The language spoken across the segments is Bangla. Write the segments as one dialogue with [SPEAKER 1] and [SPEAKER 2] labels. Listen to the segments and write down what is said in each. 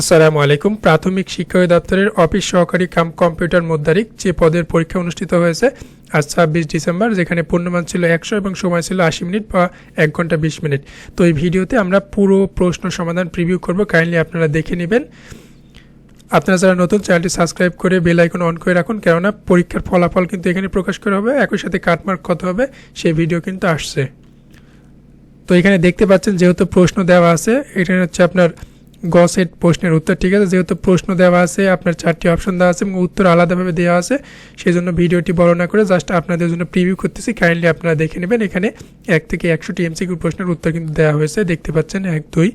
[SPEAKER 1] আসসালামু আলাইকুম প্রাথমিক শিক্ষা দপ্তরের অফিস সহকারী কাম কম্পিউটার মোদ্দারিক যে পদের পরীক্ষা অনুষ্ঠিত হয়েছে আজ ছাব্বিশ ডিসেম্বর যেখানে পূর্ণমান ছিল একশো এবং সময় ছিল আশি মিনিট বা এক ঘন্টা বিশ মিনিট তো এই ভিডিওতে আমরা পুরো প্রশ্ন সমাধান প্রিভিউ করব কাইন্ডলি আপনারা দেখে নেবেন আপনারা যারা নতুন চ্যানেলটি সাবস্ক্রাইব করে বেল আইকন অন করে রাখুন কেননা পরীক্ষার ফলাফল কিন্তু এখানে প্রকাশ করা হবে একই সাথে কাটমার্ক কত হবে সেই ভিডিও কিন্তু আসছে তো এখানে দেখতে পাচ্ছেন যেহেতু প্রশ্ন দেওয়া আছে এখানে হচ্ছে আপনার গসের প্রশ্নের উত্তর ঠিক আছে যেহেতু প্রশ্ন দেওয়া আছে আপনার চারটি অপশন দেওয়া আছে এবং উত্তর আলাদাভাবে দেওয়া আছে সেই জন্য ভিডিওটি বড় না করে জাস্ট আপনাদের জন্য প্রিভিউ করতেছি কাইন্ডলি আপনারা দেখে নেবেন এখানে এক থেকে একশোটি এমসিকিউ প্রশ্নের উত্তর কিন্তু দেওয়া হয়েছে দেখতে পাচ্ছেন এক দুই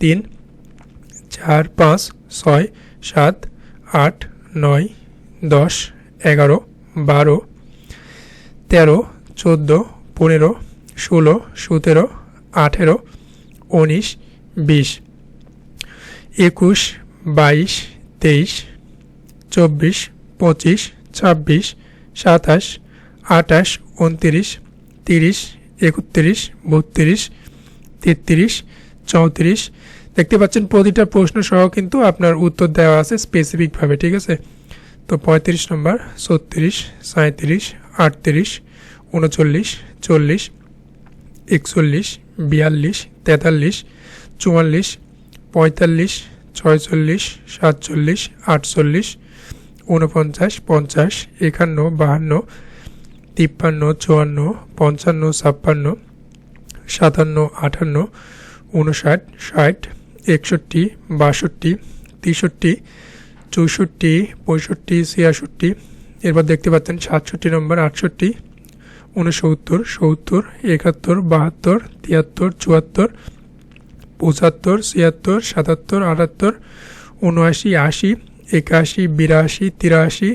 [SPEAKER 1] তিন চার পাঁচ ছয় সাত আট নয় দশ এগারো বারো তেরো চোদ্দো পনেরো ষোলো সতেরো আঠেরো উনিশ বিশ একুশ বাইশ তেইশ চব্বিশ পঁচিশ ছাব্বিশ সাতাশ আটাশ উনত্রিশ তিরিশ একত্রিশ বত্রিশ তেত্রিশ চৌত্রিশ দেখতে পাচ্ছেন প্রতিটা প্রশ্ন সহ কিন্তু আপনার উত্তর দেওয়া আছে স্পেসিফিকভাবে ঠিক আছে তো পঁয়ত্রিশ নম্বর ছত্রিশ সাঁত্রিশ আটত্রিশ উনচল্লিশ চল্লিশ একচল্লিশ বিয়াল্লিশ তেতাল্লিশ চুয়াল্লিশ পঁয়তাল্লিশ ছয়চল্লিশ সাতচল্লিশ আটচল্লিশ ঊনপঞ্চাশ পঞ্চাশ একান্ন বাহান্ন তিপ্পান্ন চুয়ান্ন পঞ্চান্ন ছাপ্পান্ন সাতান্ন আটান্ন উনষাট ষাট একষট্টি বাষট্টি তেষট্টি চৌষট্টি পঁয়ষট্টি ছিয়াষট্টি এরপর দেখতে পাচ্ছেন সাতষট্টি নম্বর আটষট্টি ঊনসত্তর সত্তর একাত্তর বাহাত্তর তিয়াত্তর চুয়াত্তর পঁচাত্তর ছিয়াত্তর সাতাত্তর আটাত্তর উনআশি আশি একাশি বিরাশি তিরাশি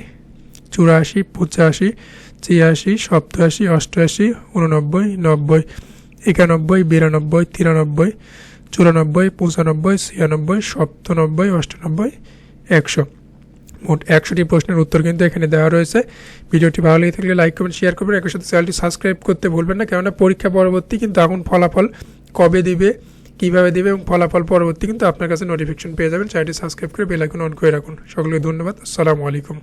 [SPEAKER 1] চুরাশি পঁচাশি ছিয়াশি সপ্তাশি অষ্টআশি উননব্বই নব্বই একানব্বই বিরানব্বই তিরানব্বই চুরানব্বই পঁচানব্বই ছিয়ানব্বই সপ্তানব্বই অষ্টানব্বই একশো মোট একশোটি প্রশ্নের উত্তর কিন্তু এখানে দেওয়া রয়েছে ভিডিওটি ভালো লেগে থাকলে লাইক করবেন শেয়ার করবেন একই সাথে চ্যানেলটি সাবস্ক্রাইব করতে ভুলবেন না কেননা পরীক্ষা পরবর্তী কিন্তু এখন ফলাফল কবে দিবে কীভাবে দেবে এবং ফলাফল পরবর্তী কিন্তু আপনার কাছে নোটিফিকেশন পেয়ে যাবেন চ্যানেলটি সাবস্ক্রাইব করে বেলাইকন অন করে রাখুন সকলকে ধন্যবাদ আসসালামু আলাইকুম